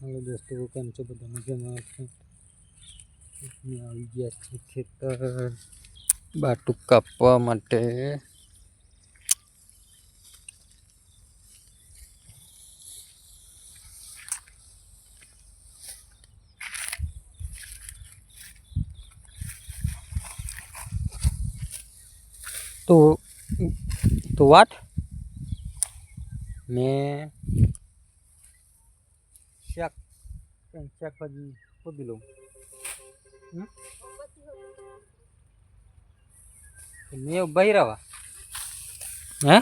હાલો દોસ્તો કેમ છો બધા મજામાં છો અમે આવી ગયા છે ખેતર બાટું કાપવા માટે તો તો વાટ મેં શાક શાકભાજી ખોદી લઉં મેં બૈરાવા હે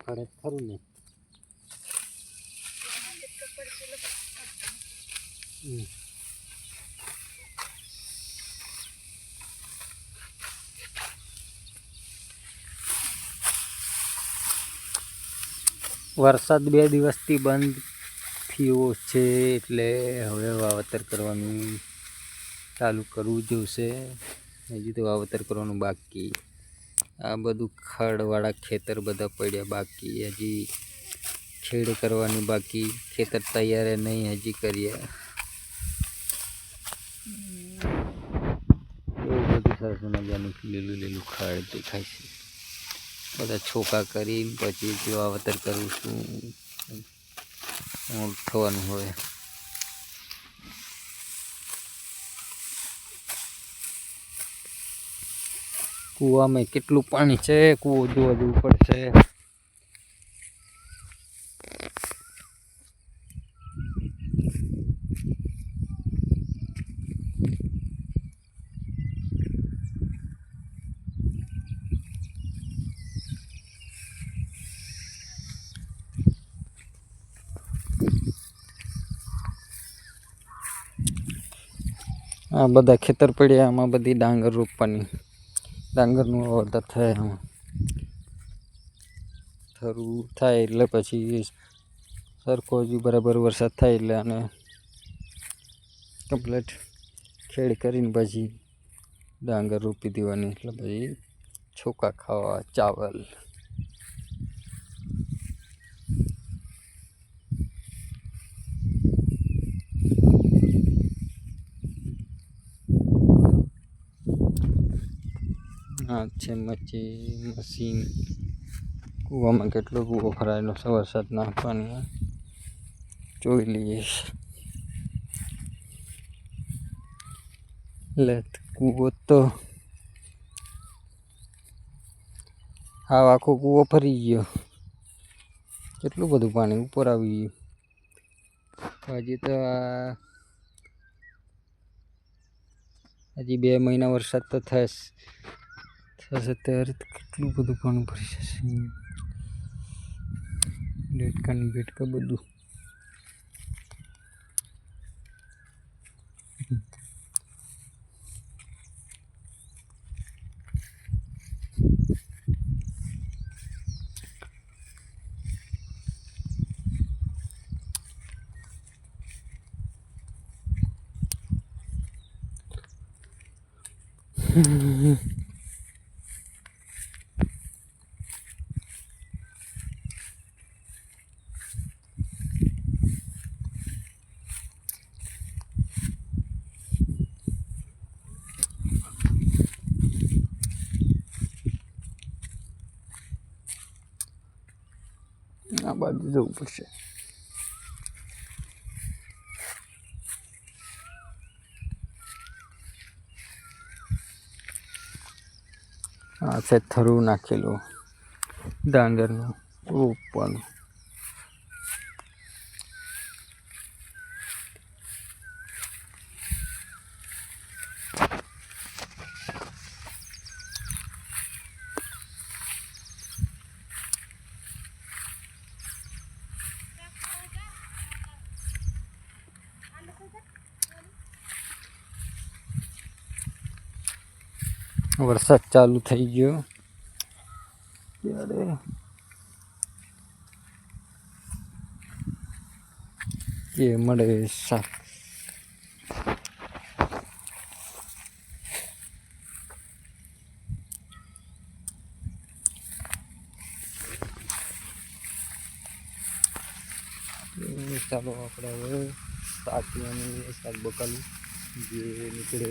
ખરે ખરું ને હમ. વરસાદ બે દિવસથી બંધ થયો છે એટલે હવે વાવતર કરવાનું ચાલુ કરવું જોશે. હજી તો વાવતર કરવાનું બાકી. આ બધું ખડવાળા ખેતર બધા પડ્યા બાકી. હજી ખેડ કરવાની બાકી, ખેતર તૈયાર નહીં હજી કરીએ. એવું બધું સરસ મજાનું લીલું લીલું ખાડ દેખાય છે. બધા છોકા કરીને પછી જો વાવેતર કરું છું. થવાનું હોય કૂવામાં કેટલું પાણી છે? કૂવો જોવા જવું પડશે. આ બધા ખેતર પડ્યા, આમાં બધી ડાંગર રોપવાની. ડાંગરનું વાવેતર થાય આમાં. થરું થાય એટલે પછી સરખો હજુ બરાબર વરસાદ થાય એટલે આને કમ્પ્લેટ ખેડ કરીને પછી ડાંગર રોપી દેવાની. એટલે પછી છોકા ખાવા, ચાવલ. આ છે, મચ્છી, મશીન, કૂવામાં કેટલો કૂવો ભરાયેલો છે વરસાદના નાખવાની જોઈ લઈએ. એટલે કૂવો તો હા આખો કૂવો ફરી ગયો. કેટલું બધું પાણી ઉપર આવી ગયું. હજી તો હજી બે મહિના વરસાદ તો થશે. થશે ત્યારે કેટલું બધું પાણી ભરી જશે. ડેટકા ને બેટકા બધું. આ બાજુ જવું પડશે આ છે થરું નાખેલું ડાંગરનું રોપવાનું વરસાદ ચાલુ થઈ ગયો. ત્યારે એ મળે શાક ચાલો આપણે હવે શાક શાક બકાલું જે નીકળે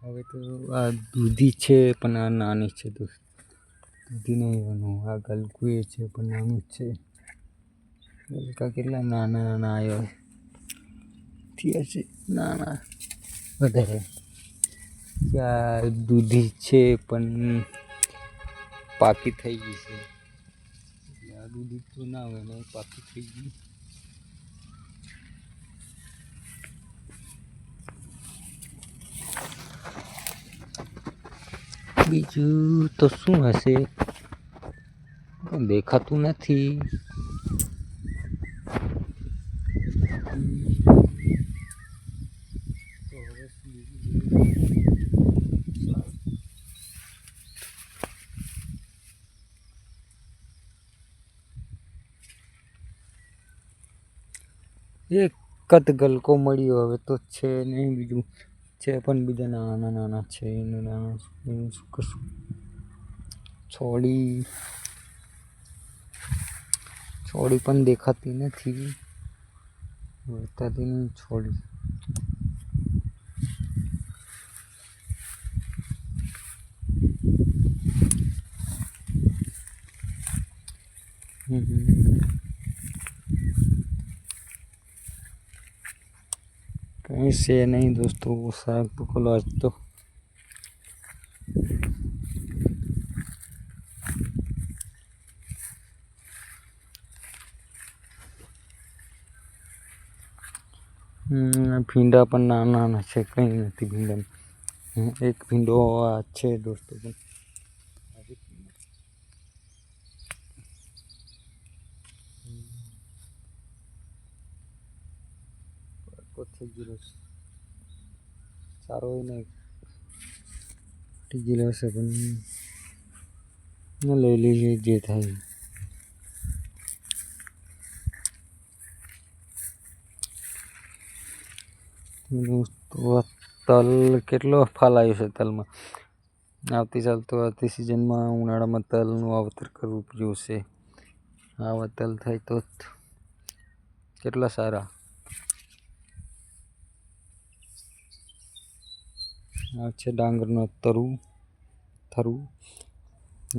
હવે તો આ દૂધી છે, પણ આ નાની છે તો દૂધી નહીં બનવું. આ ગલકુએ છે, પણ નાનું જ છે. ગલકા કેટલા નાના નાના આવ્યો થયા છે, નાના. વધારે. આ દૂધી છે, પણ પાકી થઈ ગઈ છે. આ દૂધી તો ના હોય ને પાકી થઈ ગઈ. બીજું તો શું હશે? દેખાતું નથી. એક જ ગલકો મળ્યો, હવે તો છે નહીં બીજું. છે, પણ બીજા નાના નાના છે, એનું નાના એનું શું કશું? છોડી. છોડી પણ દેખાતી નથી. વળતાતી નહીં, છોડી. હમ. इससे नहीं दोस्तों, वो सैंप क्लॉज तो। हम्म, भिंडा पर ना ना ना कहीं नहीं थी भिंडा। हम्म, एक भिंडो अच्छे दोस्तों। ગયેલો સારો હોય ને ટીજી લેશે પણ લઈ લઈએ જે થાય. તલ કેટલો ફાલ આવ્યો છે તલમાં? આવતી સાલ તો આવતી સિઝનમાં ઉનાળામાં તલનું વાવતર કરવું જોશે આવા તલ થાય તો કેટલા સારા. આ છે ડાંગરનો તરું, થરું.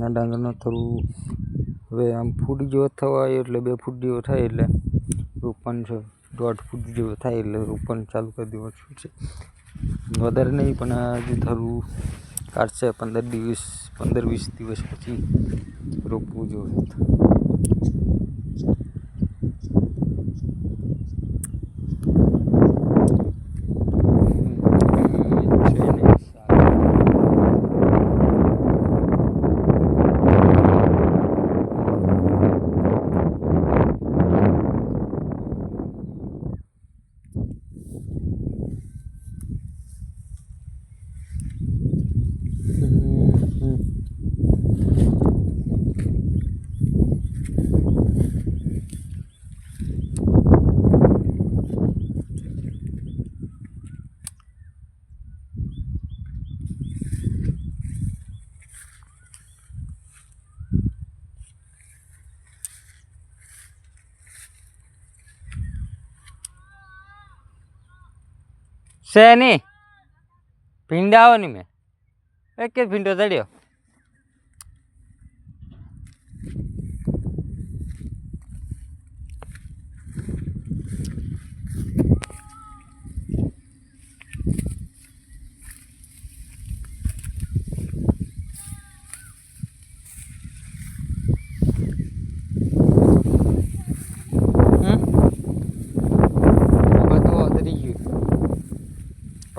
આ ડાંગરનો થરું હવે આમ ફૂટ જેવો થવા એટલે બે ફૂટ જેવો થાય એટલે રોપણ છે. દોઢ ફૂટ જેવો થાય એટલે રોપણ ચાલુ કરી દેવાનું છે. વધારે નહીં, પણ આ હજુ થરું કાઢશે પંદર દિવસ, પંદર વીસ દિવસ પછી રોપવું જોઈએ છે ને સારું. હમ. શેની? ભીંડા આવો ની મેં. એક જ ભીંડો ચડ્યો.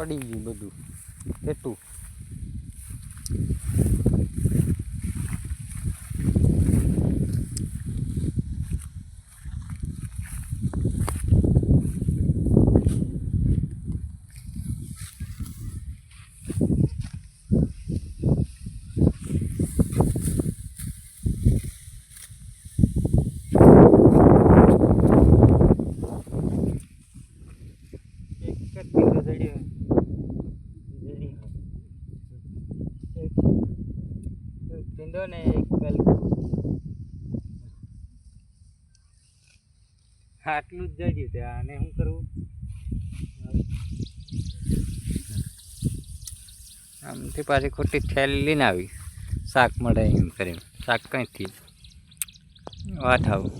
પડી ગયું બધું કેટલું એક જ પીલો જડ્યો એક એક પીંડો ને એક ગલકું આટલું જ જડ્યું ત્યાં આને શું કરવું? આમથી પાછી ખોટી થેલી લઈને આવી. શાક મળે એમ કરીને. શાક કંઈથી? વાત આવું.